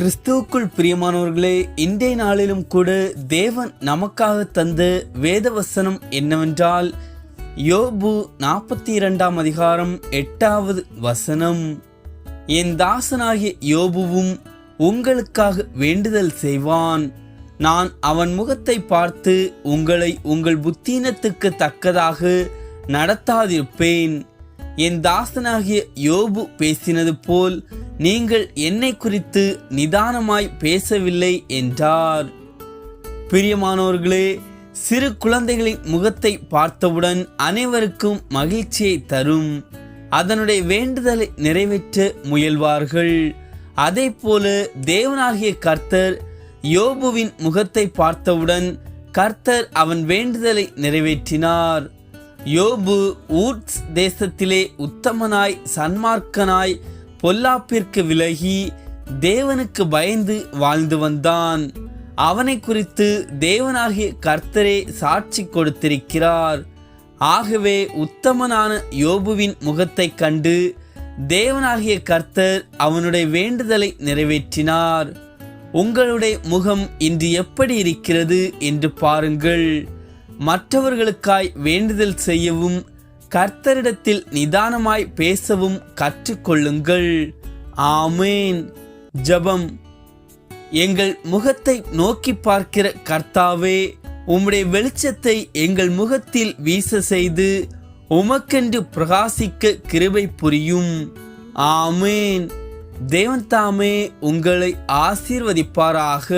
கிறிஸ்துவுக்குள் பிரியமானவர்களே இன்றைய நாளிலும் கூட தேவன் நமக்காக தந்த வேதவசனம் என்னவென்றால் யோபு நாற்பத்தி இரண்டாம் அதிகாரம் எட்டாவது வசனம். என் தாசனாகிய யோபுவும் உங்களுக்காக வேண்டுதல் செய்வான். நான் அவன் முகத்தை பார்த்து உங்களை உங்கள் புத்தீனத்துக்கு தக்கதாக நடத்தாதிருப்பேன். என் தாசனாகிய யோபு பேசினது போல் நீங்கள் என்னை குறித்து நிதானமாய் பேசவில்லை என்றார். பிரியமானவர்களே சிறு குழந்தைகளின் முகத்தை பார்த்தவுடன் அனைவருக்கும் மகிழ்ச்சியை தரும். அதனுடைய வேண்டுதலை நிறைவேற்ற முயல்வார்கள். அதே போல தேவனாகிய கர்த்தர் யோபுவின் முகத்தை பார்த்தவுடன் கர்த்தர் அவன் வேண்டுதலை நிறைவேற்றினார். யோபு ஊட்ஸ் தேசத்திலே உத்தமனாய் சன்மார்க்கனாய் பொல்லாப்பிற்கு விலகி தேவனுக்கு பயந்து வாழ்ந்து வந்தான். அவனை குறித்து தேவனாகிய கர்த்தரே சாட்சி கொடுத்திருக்கிறார். ஆகவே உத்தமனான யோபுவின் முகத்தைக் கண்டு தேவனாகிய கர்த்தர் அவனுடைய வேண்டுதலை நிறைவேற்றினார். உங்களுடைய முகம் இன்று எப்படி இருக்கிறது என்று பாருங்கள். மற்றவர்களுக்காய் வேண்டுதல் செய்யவும் கர்த்தரிடத்தில் நிதானமாய் பேசவும் கற்றுக்கொள்ளுங்கள். ஆமேன். ஜெபம். எங்கள் முகத்தை நோக்கி பார்க்கிற கர்த்தாவே உம்முடைய வெளிச்சத்தை எங்கள் முகத்தில் வீச செய்து உமக்கென்று பிரகாசிக்க கிருபை புரியும். ஆமேன். தேவன் தாமே உங்களை ஆசீர்வதிப்பாராக.